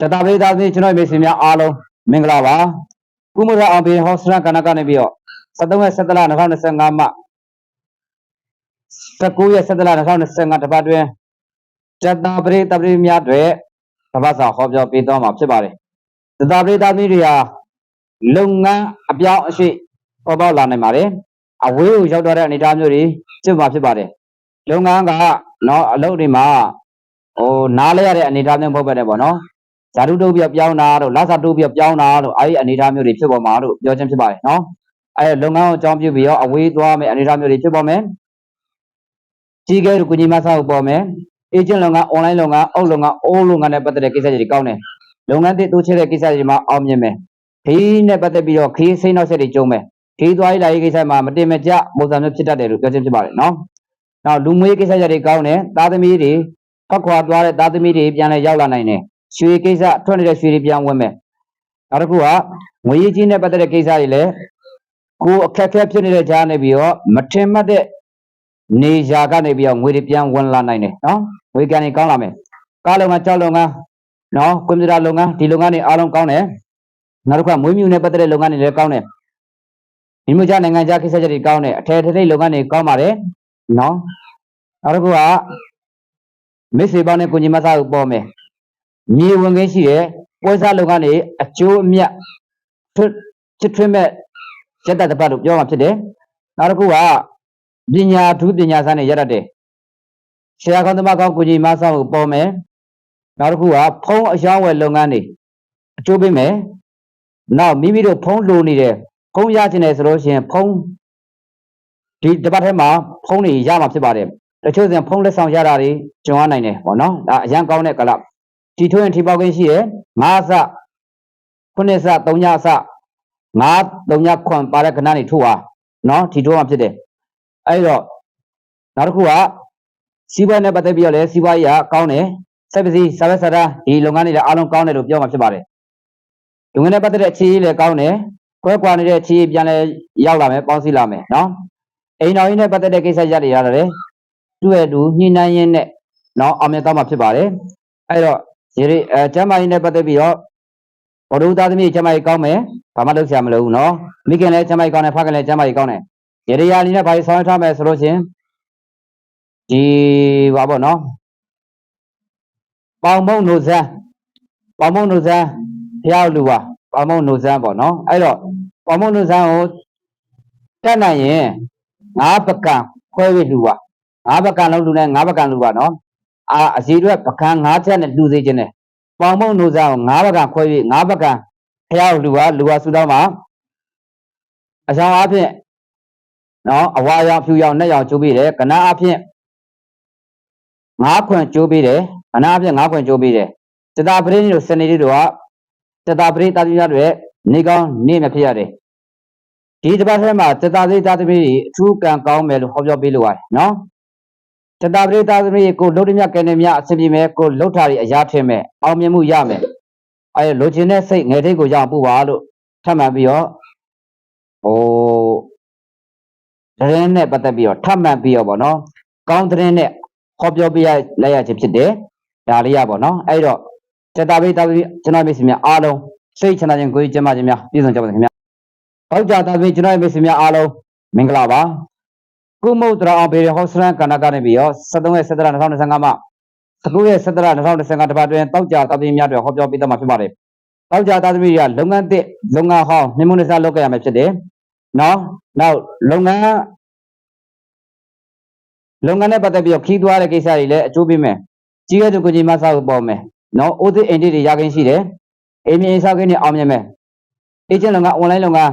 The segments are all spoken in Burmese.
တတပိသားသမီးကျွန်တော်မိတ်ဆွေများအားလုံးမင်္ဂလာပါကုမရအောင်ဘီဟောစရန်ကနကနေပြီးတော့73ရက်17လ2025မှ19ရက်17လ2025တပတ်တွင်တတပိတပိများတွေတပတ်စာဟောပြောပေးသွားမှာဖြစ်ပါတယ်တတပိသားသမီးတွေဟာလုပ်ငန်းအပြောင်းအရွှေ့ပေါ်ပေါက်လာနိုင်ပါတယ်အဝေးကိုရောက်တော့တဲ့အနေအထားမျိုးတွေဖြစ်မှာဖြစ်ပါတယ်လုပ်ငန်းကနော်အလုပ်တွေမှာဟိုနားလဲရတဲ့အနေအထားမျိုးမဟုတ်ပဲねပေါ့နော် ဇာတုတုပ်ပြပြောင်းတာတို့လဆတုပ်ပြပြောင်းတာတို့အဲဒီအနေအထားမျိုးတွေဖြစ်ပေါ်မှာလို့ပြောချင်းဖြစ်ပါတယ်နော်အဲလုပ်ငန်းကိုအကြောင်းပြုပြီးတော့အဝေးသွားမယ်အနေအထားမျိုးတွေဖြစ်ပေါ်မယ်ကြီးကဲတို့ကုညီမဆောက်ပေါ်မယ်အေဂျင့်လုပ်ငန်း online လုပ်ငန်းအုပ်လုပ်ငန်းအိုးလုပ်ငန်းနဲ့ပတ်သက်တဲ့ကိစ္စတွေကောင်းတယ်လုပ်ငန်းတွေတိုးချဲ့တဲ့ကိစ္စတွေမှာအောင်မြင်မယ်ခီးနဲ့ပတ်သက်ပြီးတော့ခီးစိတ်နောက်ဆက်တွေကျုံမယ်ခီးသွားရေးလာရေးကိစ္စမှာမတင်မကျပုံစံမျိုးဖြစ်တတ်တယ်လို့ပြောချင်းဖြစ်ပါတယ်နော်နောက်လူမွေးကိစ္စတွေကောင်းတယ်သားသမီးတွေဖက်ခွာသွားတဲ့သားသမီးတွေပြန်လဲရောက်လာနိုင်တယ် ရွှေကိစ္စထွက်နေတဲ့ရွှေတွေပြန်ဝင်မယ်နောက်တစ်ခုကငွေရေးကြီးနဲ့ပတ်သက်တဲ့ကိစ္စတွေလည်းကိုယ်အခက်အခဲဖြစ်နေတဲ့ကြားနေပြီးတော့မထင်မှတ်တဲ့နေရာကနေပြီးတော့ငွေတွေပြန်ဝင်လာနိုင်တယ်နော်ငွေကန်တွေကောင်းလာမယ်ကားလုပ်ငန်းကြောက်လုပ်ငန်းနော်ကွန်ပျူတာလုပ်ငန်းဒီလုပ်ငန်းတွေအားလုံးကောင်းတယ်နောက်တစ်ခုကမွေးမြူနဲ့ပတ်သက်တဲ့လုပ်ငန်းတွေလည်းကောင်းတယ်ဒီမျိုးကြနိုင်ငံခြားကိစ္စတွေကောင်းတယ်အထည်ထည်လုပ်ငန်းတွေကောင်းပါတယ်နော်နောက်တစ်ခုကမိတ်ဆွေပေါင်းနဲ့ကိုကြီးမဆာကိုပေါ်မယ် မြေဝင်ခင်းရှိတဲ့ပွဲစားလုပ်ငန်းတွေအကျိုးအမြတ်ထွတ်ချစ်ထွင်းမဲ့ရက်တတပတ်လို့ပြောမှာဖြစ်တယ်။နောက်တစ်ခုကပညာထူးပညာစမ်းတွေရတတ်တယ်။ဆရာကောင်းသမားကောင်းကိုကြီးမဆောက်ကိုပေါ်မယ်။နောက်တစ်ခုကဖုံးအယောင်းဝယ်လုပ်ငန်းတွေအကျိုးပေးမယ်။နောက်မိမိတို့ဖုံးလိုနေတယ်ဖုံးရချင်တယ်ဆိုလို့ရှိရင်ဖုံးဒီတစ်ပတ်ထဲမှာဖုံးတွေရမှာဖြစ်ပါတယ်။တချို့ဆိုရင်ဖုံးလက်ဆောင်ရတာတွေကျွမ်းနိုင်တယ်ပေါ့နော်။ဒါအရန်ကောင်းတဲ့ကလပ် တီထွင်းထိပေါက်ခင်းရှိတယ်၅ဆခုနှစ်ဆ၃ညဆ၅၃ညခွန်ပါတဲ့ခဏနေထိုးပါနော်ထီထိုးမှဖြစ်တယ်အဲ့တော့နောက်တစ်ခုကစီးပွားနဲ့ပတ်သက်ပြီးတော့လည်းစီးပွားရေးကကောင်းတယ်စက်ပစ္စည်းစာရွက်စာတမ်းဒီလုပ်ငန်းတွေလည်းအားလုံးကောင်းတယ်လို့ပြောမှဖြစ်ပါတယ်လုပ်ငန်းနဲ့ပတ်သက်တဲ့အခြေရေးလည်းကောင်းတယ်ကွဲကွာနေတဲ့အခြေရေးပြန်လဲရောက်လာမယ်ပေါင်းစည်းလာမယ်နော်အိမ်တော်ကြီးနဲ့ပတ်သက်တဲ့ကိစ္စရပ်တွေရတယ်သူ့ရဲ့သူညှိနှိုင်းရင်းနဲ့နော်အောင်မြင်တော့မှဖြစ်ပါတယ်အဲ့တော့ ဒီရိအဲကျမ်းမာရေးနဲ့ပတ်သက်ပြီးတော့ဘဒုသားသမီးကျမ်းမာရေးကောင်းမယ်ဘာမှလုပ်ဆရာမလိုဘူးနော်မိခင်လည်းကျမ်းမာရေးကောင်းတယ်ဖခင်လည်းကျမ်းမာရေးကောင်းတယ်ရေရယာလေးနဲ့ဘာကြီးဆောင်ရွက်ထားမယ်ဆိုလို့ချင်းဒီဘာပေါ့နော်ပေါင်မုံနိုဇန်းပေါင်မုံနိုဇန်းဖျောက်လူပါပေါင်မုံနိုဇန်းပေါ့နော်အဲ့တော့ပေါင်မုံနိုဇန်းကိုတက်နိုင်ရင်ငါးပကံခွဲပြီးလူပါငါးပကံလုံးလူနဲ့ငါးပကံလူပါနော် အာအစီအတွက်ပကံ၅ချက်နဲ့လှူစေခြင်းနဲ့ပေါင်မုံနိုစားကို၅ဘကံခွဲပြီး၅ဘကံဖះကိုလူပါလူပါဆူတောင်းပါအဆောင်အဖြစ်နော်အဝါရောင်ဖြူရောင်နဲ့ရောင်ကျိုးပြီးတယ်ကနာအဖြစ်၅ခွန်ကျိုးပြီးတယ်ကနာအဖြစ်၅ခွန်ကျိုးပြီးတယ်တတာပရိနိတို့စနေတိတို့ကတတာပရိတာတိများတွေနေကောင်းနေမဖြစ်ရတယ်ဒီတစ်ပတ်ထဲမှာတတာပရိတာတိတွေအထူးကံကောင်းမယ်လို့ဟောပြောပေးလိုပါတယ်နော် တတပရိသသမီးကိုလှုပ်တမြကဲနေမြအဆင်ပြေမယ်ကိုလှုပ်တာတွေအရာထင်မယ်အောင်မြင်မှုရမယ်အဲလိုချင်တဲ့စိတ်ငယ်ထိတ်ကိုရအောင်ပို့ပါလို့ထပ်မှန်ပြီးတော့ဟိုတရင်နဲ့ပတ်သက်ပြီးတော့ထပ်မှန်ပြီးတော့ဗောနော်ကောင်းတဲ့နဲ့ဟောပြောပြရလိုက်ရခြင်းဖြစ်တယ်ဒါလေးရဗောနော်အဲ့တော့တတပရိသသမီးကျွန်တော်မိတ်ဆွေများအားလုံးစိတ်ချမ်းသာခြင်းကိုယ်ကျမ်းမာခြင်းများပြည့်စုံကြပါစေခင်ဗျာဟောကြားသမီးကျွန်တော်မိတ်ဆွေများအားလုံးမင်္ဂလာပါ ကုမုတ်တရာအောင်ဘေရဟောစရန်ကဏ္ဍကနေပြီးတော့73ရက်17လ2025မှ19ရက်17လ2025တပတ်တွင်တောက်ကြတာသမီများတွေဟောပြောပေးသမှာဖြစ်ပါတယ်။တောက်ကြတာသမီတွေကလုပ်ငန်းသစ်လုပ်ငန်းဟောင်းနှိမ့်မွန်းစားလုပ်ကြရမယ်ဖြစ်တယ်။နော်နောက်လုပ်ငန်းလုပ်ငန်းနဲ့ပတ်သက်ပြီးတော့ခီးသွားတဲ့ကိစ္စတွေလည်းအကျိုးပေးမယ်။ကြီးရတဲ့ကိုကြီးမဆောက်ပေါ်မယ်။နော်အိုးသစ်အိမ်တိတွေရခင်းရှိတယ်။အိမ်မြေဆောက်ခင်းတွေအောင်မြင်မယ်။အေဂျင့်လုပ်ငန်း online လုပ်ငန်း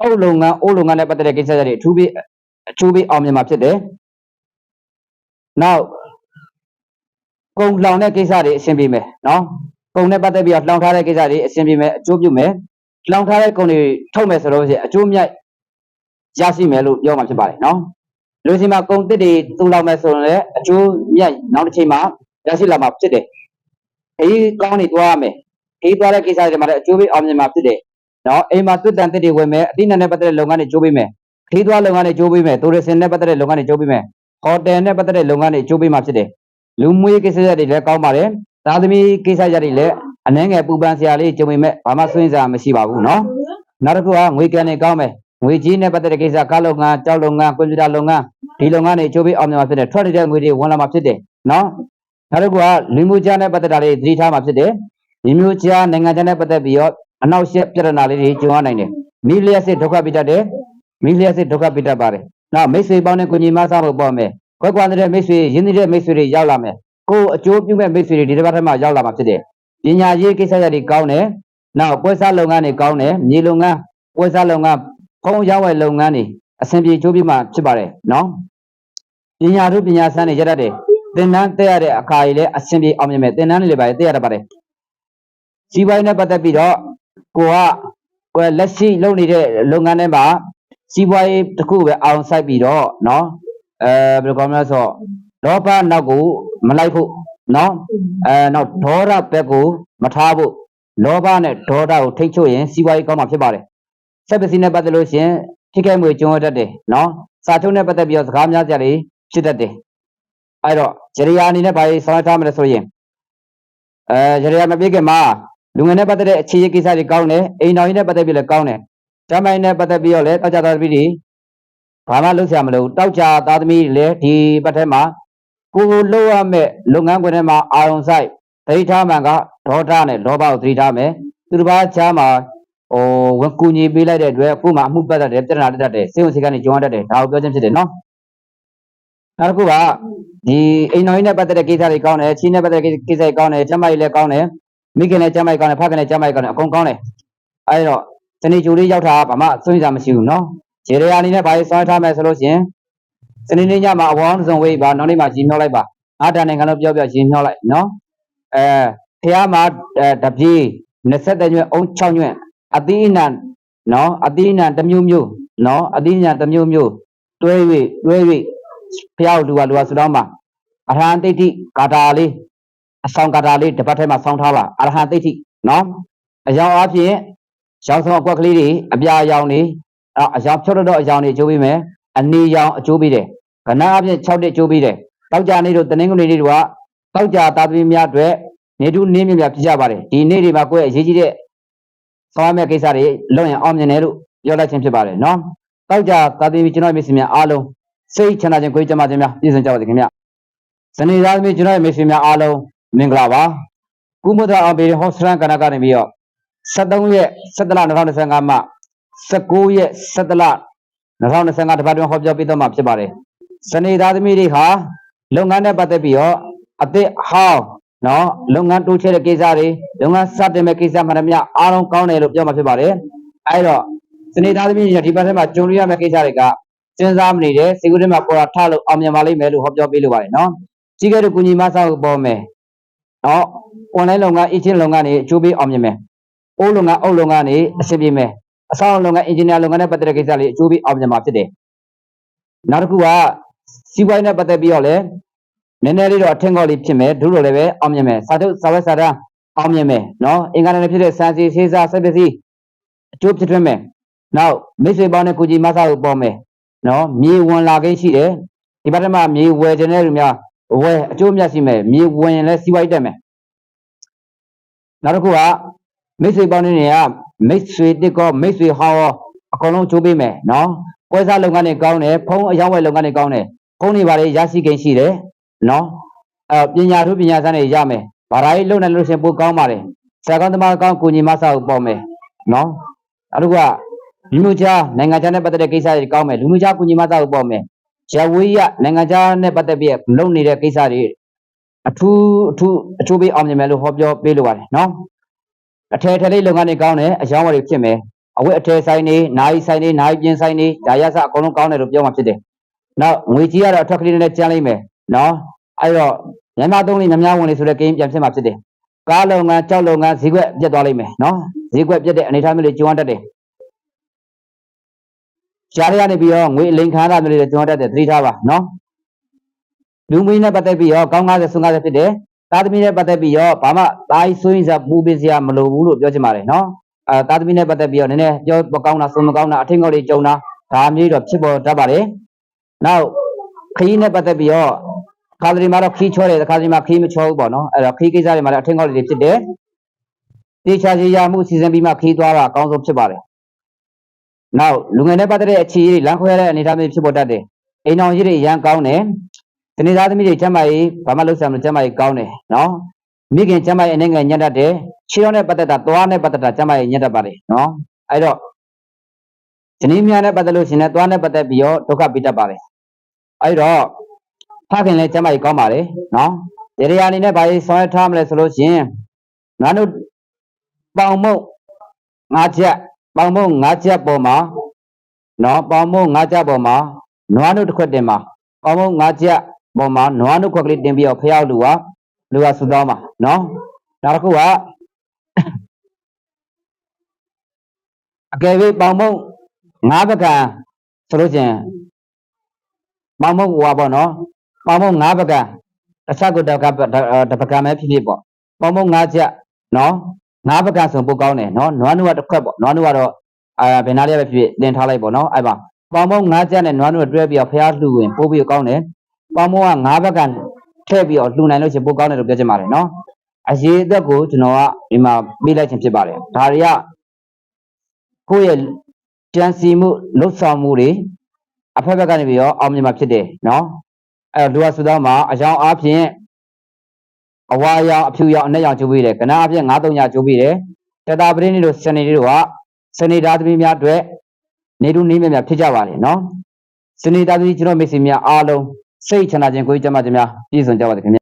အုပ်လုပ်ငန်းအိုးလုပ်ငန်းနဲ့ပတ်သက်တဲ့ကိစ္စတွေအထူးပေး အချိုးပေးအောင်မြင်မှာဖြစ်တယ်။နောက်ကုံလောင်တဲ့ကိစ္စတွေအဆင်ပြေမယ်နော်။ကုံနဲ့ပတ်သက်ပြီးတော့လောင်ထားတဲ့ကိစ္စတွေအဆင်ပြေမယ်အကျိုးပြုမယ်။လောင်ထားတဲ့ကုံတွေထုတ်မယ်ဆိုလို့ရှိရင်အကျိုးမြတ်ရရှိမယ်လို့ပြောမှာဖြစ်ပါတယ်နော်။လူစီမှာကုံတစ်တွေတူလောင်မယ်ဆိုရင်လည်းအကျိုးမြတ်နောက်တစ်ချိန်မှာရရှိလာမှာဖြစ်တယ်။အေးကောင်းနေသွားရမယ်။အေးသွားတဲ့ကိစ္စတွေမှာလည်းအကျိုးပေးအောင်မြင်မှာဖြစ်တယ်။နော်အိမ်မှာတွေ့တန်တစ်တွေဝင်မယ်အတိနဲ့ပတ်သက်တဲ့လုပ်ငန်းတွေကျိုးပေးမယ် ခီးသွွားလုပ်ငန်းတွေကျိုးပေးမယ်တိုရစ်စင်နဲ့ပတ်သက်တဲ့လုပ်ငန်းတွေကျိုးပေးမယ်ဟိုတယ်နဲ့ပတ်သက်တဲ့လုပ်ငန်းတွေကျိုးပေးမှာဖြစ်တယ်လူမှုရေးကိစ္စရပ်တွေလည်းကောင်းပါတယ်သာသမီကိစ္စရပ်တွေလည်းအနှဲငယ်ပူပန်စရာလေးကြုံပေမဲ့ဘာမှဆွေးစားမရှိပါဘူးနော်နောက်တစ်ခုကငွေကန်နေကောင်းမယ်ငွေကြီးနဲ့ပတ်သက်တဲ့ကိစ္စကားလုပ်ငန်းကြောက်လုပ်ငန်းကွန်ပျူတာလုပ်ငန်းဒီလုပ်ငန်းတွေချိုးပြီးအောင်မြင်မှာဖြစ်တယ်ထွက်နေတဲ့ငွေတွေဝင်လာမှာဖြစ်တယ်နော်နောက်တစ်ခုကလူမှုကြားနဲ့ပတ်သက်တာလေးသတိထားမှာဖြစ်တယ်ဒီမျိုးကြားနိုင်ငံခြားနဲ့ပတ်သက်ပြီးတော့အနောက်ရှက်ပြဿနာလေးတွေကြုံရနိုင်တယ်မိလျက်စစ်ဒုက္ခပိတတ်တယ် မိလျက်စစ်ဒုက္ခပိတတ်ပါတယ်နောက်မိတ်ဆွေပေါင်းနဲ့ကိုညီမစားဖို့ပေါ့မယ်ကွက်ကွာတဲ့မိတ်ဆွေရင်းနှီးတဲ့မိတ်ဆွေတွေရောက်လာမယ်ကိုယ်အကျိုးပြုမဲ့မိတ်ဆွေတွေဒီတစ်ပတ်ထဲမှာရောက်လာမှာဖြစ်တယ်ပညာရေးကိစ္စရပ်တွေကောင်းတယ်နောက်ပွဲစားလုပ်ငန်းတွေကောင်းတယ်မြေလုပ်ငန်းပွဲစားလုပ်ငန်းဖုံးရောက်ဝယ်လုပ်ငန်းတွေအဆင်ပြေချိုးပြီးမှဖြစ်ပါတယ်နော်ပညာတို့ပညာစမ်းတွေရတတ်တယ်သင်တန်းတက်ရတဲ့အခါကြီးလည်းအဆင်ပြေအောင်မြင်မယ်သင်တန်းတွေလည်းပါတက်ရတတ်ပါတယ်စီးပွားရေးနဲ့ပတ်သက်ပြီးတော့ကိုကဟိုလက်ရှိလုပ်နေတဲ့လုပ်ငန်းတွေမှာ စီးပွားရေးတစ်ခုပဲအောင်ဆိုင်ပြီးတော့နော်အဲဘယ်လိုကောင်းမလဲဆိုတော့လောဘနောက်ကိုမလိုက်ဖို့နော်အဲနောက်ဒေါသဘက်ကိုမထားဖို့လောဘနဲ့ဒေါသကိုထိတ်ချုပ်ရင်စီးပွားရေးကောင်းမှာဖြစ်ပါတယ်စက်ပစ္စည်းနဲ့ပတ်သက်လို့ရှရင်ထိခိုက်မှုကျုံရတတ်တယ်နော်စာချုပ်နဲ့ပတ်သက်ပြီးတော့စကားများကြတယ်ဖြစ်တတ်တယ်အဲ့တော့ဂျရီယာအနေနဲ့ဘာကြီးဆောင်ရွက်ထားမလဲဆိုရင်အဲဂျရီယာမပြေခင်မှာလူငယ်နဲ့ပတ်သက်တဲ့အခြေရေးကိစ္စတွေကောင်းတယ်အိမ်တော်ကြီးနဲ့ပတ်သက်ပြီးလည်းကောင်းတယ် တမိုင်းနဲ့ပတ်သက်ပြီးတော့လည်းတောက်ကြသားသမီးတွေဘာမှလုပ်ဆရာမလိုတောက်ကြသားသမီးတွေလည်းဒီဘက်ထဲမှာကိုယ်လုပ်ရမယ့်လုပ်ငန်းခွင်ထဲမှာအာရုံစိုက်သတိထားမှန်ကဒေါသနဲ့လောဘကိုသတိထားမယ်သူတစ်ပါးချားမှာဟိုဝန်ကူညီပေးလိုက်တဲ့အတွက်အခုမှအမှုပတ်တတ်တယ်ပြဿနာတက်တတ်တယ်စိတ်ဝင်စိတ်ကနေကြုံရတတ်တယ်ဒါကိုပြောချင်းဖြစ်တယ်နော်နောက်တစ်ခုကဒီအိမ်တော်ကြီးနဲ့ပတ်သက်တဲ့ကိစ္စတွေကောင်းတယ်ချင်းနဲ့ပတ်သက်တဲ့ကိစ္စတွေကောင်းတယ်ကျမကြီးလည်းကောင်းတယ်မိခင်လည်းကျမကြီးကောင်းတယ်ဖခင်လည်းကျမကြီးကောင်းတယ်အကုန်ကောင်းတယ်အဲဒီတော့ စနေကြိုလေးရောက်တာကဘာမှစွန့်စားမရှိဘူးနော်ခြေရရာအနေနဲ့ဘာကြီးစွန့်ထားမယ်ဆိုလို့ရှိရင်စနေနေ့ညမှာအဝေါင်းတစ်စုံဝေးပါနောက်နေ့မှာရှင်မြောက်လိုက်ပါအားတန်နိုင်ငံလုံးပြောပြောရှင်မြောက်လိုက်နော်အဲဖះမှာအဲတပြေး20ညွန့်အုံ6ညွန့်အသီးအနှံနော်အသီးအနှံတစ်မျိုးမျိုးနော်အသီးအနှံတစ်မျိုးမျိုးတွဲ၍တွဲ၍ဖះကိုလူကလူကဆူတောင်းပါအရဟံတိဋ္ဌိကာတာလေးအဆောင်ကာတာလေးတစ်ပတ်ထဲမှာဆောင်းထားပါအရဟံတိဋ္ဌိနော်အကြောင်းအဖြစ် ရောင်ဆောင်အကွက်ကလေးတွေအပြာရောင်တွေအဲ့အရောင်ဖြုတ်တော့အရောင်တွေအကျိုးပေးမယ်အနေရောင်အကျိုးပေးတယ်ကဏ္ဍအဖြစ်6တက်အကျိုးပေးတယ်တောက်ကြနေတို့တနင်္ဂနွေနေ့တို့ကတောက်ကြသားသမီးများအတွက်နေတူနေမြင့်မြတ်ဖြစ်ကြပါတယ်ဒီနေ့တွေမှာကိုယ့်ရဲ့အရေးကြီးတဲ့ဆောင်ရမယ့်ကိစ္စတွေလုပ်ရင်အောင်မြင်တယ်လို့ပြောလိုက်ခြင်းဖြစ်ပါတယ်နော်တောက်ကြသားသမီးကျွန်တော်ရဲ့မိတ်ဆွေများအားလုံးစိတ်ချမ်းသာခြင်းကိုယ်ကျမ်းမာခြင်းများပြည့်စုံကြပါစေခင်ဗျဇနီးသားသမီးကျွန်တော်ရဲ့မိတ်ဆွေများအားလုံးမင်္ဂလာပါကုမုဒ္ဒရာအောင်ပေဟောစရန်ကဏ္ဍကနေပြီးတော့ 73ရက်17လ2025မှ19ရက်17လ2025တပတ်တွင်ဟောပြောပေးတော့မှာဖြစ်ပါတယ်ဇနီးသားသမီးတွေဟာလုပ်ငန်းနဲ့ပတ်သက်ပြီးတော့အသစ်ဟောင်းနော်လုပ်ငန်းတိုးချဲ့တဲ့ကိစ္စတွေလုပ်ငန်းစတင်မဲ့ကိစ္စမှန်သမျှအားလုံးကောင်းတယ်လို့ပြောမှာဖြစ်ပါတယ်အဲတော့ဇနီးသားသမီးတွေဒီဘက်ထဲမှာကြုံရမယ့်ကိစ္စတွေကစဉ်းစားမနေတဲ့စီကူးထဲမှာပေါ်တာထလို့အောင်မြင်ပါလိမ့်မယ်လို့ဟောပြောပေးလိုပါတယ်နော်ကြီးကဲ့တဲ့ကုညီမဆောက်ပေါ်မယ်နော် online လုပ်ငန်း agent လုပ်ငန်းတွေအကျိုးပေးအောင်မြင်မယ် အိုးလုပ်ငန်းအုပ်လုပ်ငန်းတွေအဆင်ပြေမယ်အဆောင်လုပ်ငန်း engineer လုပ်ငန်းနဲ့ပတ်သက်တဲ့ကိစ္စတွေအကျိုးပေးအောင်မြင်မှာဖြစ်တယ်နောက်တစ်ခုကစီးပွားရေးနဲ့ပတ်သက်ပြီးတော့လည်းနည်းနည်းလေးတော့အထင်ကောက်လေးဖြစ်မယ်ဒုလိုလည်းပဲအောင်မြင်မယ်စာထုတ်စာဝတ်စာတမ်းအောင်မြင်မယ်နော်အင်္ဂါနဲ့ဖြစ်တဲ့စံစီဆေးစားစက်ပစ္စည်းအကျိုးဖြစ်ထွန်းမယ်နောက်မိတ်ဆွေပေါင်းနဲ့ကိုကြီးမဆာကိုပေါ်မယ်နော်မြေဝင်လာကိန်းရှိတယ်ဒီဘက်ထဲမှာမြေဝယ်ခြင်းတဲ့လူများဝယ်အကျိုးအမြတ်ရှိမယ်မြေဝင်ရင်လည်းစီးပွားရေးတက်မယ်နောက်တစ်ခုက မိတ်ဆွေပေါင်းတွေကမိတ်ဆွေတစ်ကောမိတ်ဆွေဟောင်းရောအကုန်လုံးချိုးပေးမယ်နော်ပွဲစားလုပ်ငန်းတွေကောင်းတယ်ဖုန်းအယောင်းဝယ်လုပ်ငန်းတွေကောင်းတယ်ဖုန်းတွေပါလေရရှိကိန်းရှိတယ်နော်အဲပညာထုပညာစမ်းတွေရမယ်ဘာသာရေးလုပ်နေလို့ရှရင်ပိုကောင်းပါတယ်ဆရာကောင်းသမားကောင်းကိုညီမဆောက်ပေါ်မယ်နော်နောက်တစ်ခုကလူမျိုးခြားနိုင်ငံခြားနဲ့ပတ်သက်တဲ့ကိစ္စတွေကောင်းမယ်လူမျိုးခြားကိုညီမဆောက်ပေါ်မယ်ရဝေးရနိုင်ငံခြားနဲ့ပတ်သက်ပြီးလုပ်နေတဲ့ကိစ္စတွေအထူးအထူးအချိုးပေးအောင်မြင်မယ်လို့ဟောပြောပေးလိုပါတယ်နော် အထည်ထည်လေးလုပ်ငန်းတွေကောင်းတယ်အယောင်းဝယ်တွေဖြစ်မယ်အဝတ်အထည်ဆိုင်တွေနိုင်ဆိုင်တွေနိုင်ပြင်းဆိုင်တွေဒါရစအကုန်လုံးကောင်းတယ်လို့ပြောမှဖြစ်တယ်နောက်ငွေကြီးကတော့အထက်ကလေးနဲ့ကျန်းလိမ့်မယ်နော်အဲ့တော့မြန်မာသုံးလေးများဝင်လေးဆိုတဲ့ကိန်းပြန်ဖြစ်မှာဖြစ်တယ်ကားလုပ်ငန်းကြောက်လုပ်ငန်းဈေးကွက်ပြတ်သွားလိမ့်မယ်နော်ဈေးကွက်ပြတ်တဲ့အနေအထားမျိုးလေးကျွမ်းတတ်တယ်ရှားရရနေပြီးတော့ငွေအလိန်ခံရတာမျိုးလေးကျွမ်းတတ်တယ်သတိထားပါနော်လူမင်းနဲ့ပတ်သက်ပြီးတော့ကောင်း90 50ဖြစ်တယ် သားသမီးနဲ့ပတ်သက်ပြီးတော့ဘာမှသားကြီးဆွေးရင်စားပူပင်စရာမလိုဘူးလို့ပြောချင်ပါတယ်နော်အဲသားသမီးနဲ့ပတ်သက်ပြီးတော့နည်းနည်းပြောမကောင်းတာဆုံးမကောင်းတာအထင်ကောက်လေးကြုံတာဒါမျိုးတော့ဖြစ်ပေါ်တတ်ပါတယ်နောက်ခရီးနဲ့ပတ်သက်ပြီးတော့ခါးသရီမှာတော့ခီးချောတယ်ခါးသရီမှာခီးမချောဘူးပေါ့နော်အဲ့တော့ခီးကိစ္စတွေမှာလည်းအထင်ကောက်လေးတွေဖြစ်တယ်တေချာစီရမှုစီစဉ်ပြီးမှခီးသွားတာအကောင်းဆုံးဖြစ်ပါတယ်နောက်လူငယ်နဲ့ပတ်သက်တဲ့အခြေအရေးလမ်းခွဲရတဲ့အနေအထားမျိုးဖြစ်ပေါ်တတ်တယ်အိမ်အောင်ကြီးတွေအရန်ကောင်းတယ် တနေ့သားသမီးတွေကျမ်းမာရေးဘာမှလုပ်ဆရာမလို့ကျမ်းမာရေးကောင်းတယ်နော်မိခင်ကျမ်းမာရေးအနေငယ်ညံ့တတ်တယ်ခြေတော်နဲ့ပတ်သက်တာသွားနဲ့ပတ်သက်တာကျမ်းမာရေးညံ့တတ်ပါတယ်နော်အဲ့တော့ဇနီးများနဲ့ပတ်သက်လို့ရှင်လည်းသွားနဲ့ပတ်သက်ပြီးတော့ဒုက္ခပိတတ်ပါတယ်အဲ့တော့ဖခင်လည်းကျမ်းမာရေးကောင်းပါတယ်နော်ဒီနေရာအနေနဲ့ဘာကြီးဆောင်ရွက်ထားမလဲဆိုလို့ရှရင်ငါတို့ပေါင်မုတ်ငါးချက်ပေါင်မုတ်ငါးချက်ပေါ်မှာနော်ပေါင်မုတ်ငါးချက်ပေါ်မှာနွားတို့တစ်ခွက်တင်မှာပေါင်မုတ်ငါးချက် ပေါ်မှာနွားတို့ခွက်ကလေးတင်ပြီးတော့ဖျောက်လူကလူကဆူတောင်းမှာနော်နောက်တစ်ခုကအကယ်၍ပေါင်မုတ်ငါးပကံဆိုလို့ချင်းပေါင်မုတ်ဟွာပေါ့နော်ပေါင်မုတ်ငါးပကံတစ်ချက်ကိုတစ်ကတစ်ပကံပဲဖြစ်ဖြစ်ပေါ့ပေါင်မုတ်ငါးချက်နော်ငါးပကံဆိုပိုကောင်းတယ်နော်နွားနုကတစ်ခွက်ပေါ့နွားနုကတော့အာဘယ်နာလေးပဲဖြစ်ဖြစ်တင်ထားလိုက်ပေါ့နော်အဲ့ပါပေါင်မုတ်ငါးချက်နဲ့နွားနုကတွဲပြီးတော့ဖျားလှူဝင်ပိုးပြီးတော့ကောင်းတယ် ပေါင်မုတ်ကငါးပကံထည့်ပြီးတော့လှူနိုင်လို့ရှိရင်ပိုကောင်းတယ်လို့ပြောချင်ပါတယ်နော်အရေးအသက်ကိုကျွန်တော်ကဒီမှာပေးလိုက်ခြင်းဖြစ်ပါတယ်ဒါတွေကကိုယ့်ရဲ့ကြံစီမှုလှုပ်ဆောင်မှုတွေအဖက်ဘက်ကနေပြီးတော့အောင်မြင်မှာဖြစ်တယ်နော်အဲ့တော့လူဝဆူတောင်းမှာအယောင်အားဖြင့်အဝါရောင်အဖြူရောင်အနက်ရောင်ကျိုးပေးတယ်ကနာအဖြင့်9-3ညကျိုးပေးတယ်တတာပရိနေတို့စနေတို့ကစနေသားသမီးများအတွက်နေတူနေမြများဖြစ်ကြပါလေနော်စနေသားသမီးကျွန်တော်မိတ်ဆွေများအားလုံး စိတ်ချမ်းသာခြင်းကိုယ်ကျမ်းမာခြင်းများပြည့်စုံကြပါစေခင်ဗျ